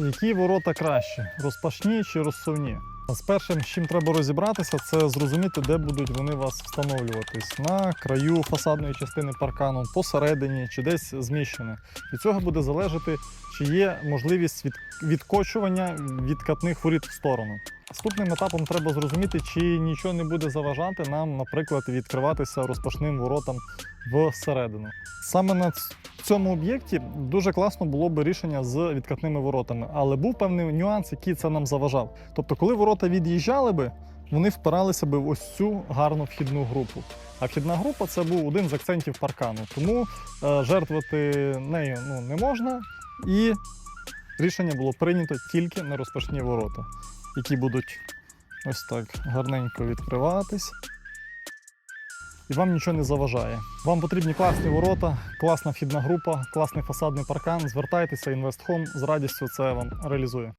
Які ворота краще, розпашні чи розсувні? З першим, з чим треба розібратися, це зрозуміти, де будуть вони у вас встановлюватись на краю фасадної частини паркану, посередині чи десь зміщене. Від цього буде залежати, чи є можливість від, відкочування відкатних воріт в сторону. Наступним етапом треба зрозуміти, чи нічого не буде заважати нам, наприклад, відкриватися розпашним воротам всередину. Саме на цьому об'єкті дуже класно було би рішення з відкатними воротами, але був певний нюанс, який це нам заважав. Тобто, коли ворота від'їжджали би, вони впиралися би в ось цю гарну вхідну групу. А вхідна група це був один з акцентів паркану. Тому е, жертвувати нею ну, не можна. І рішення було прийнято тільки на розпашні ворота, які будуть ось так гарненько відкриватись. І вам нічого не заважає. Вам потрібні класні ворота, класна вхідна група, класний фасадний паркан. Звертайтеся, інвестхом з радістю це вам реалізує.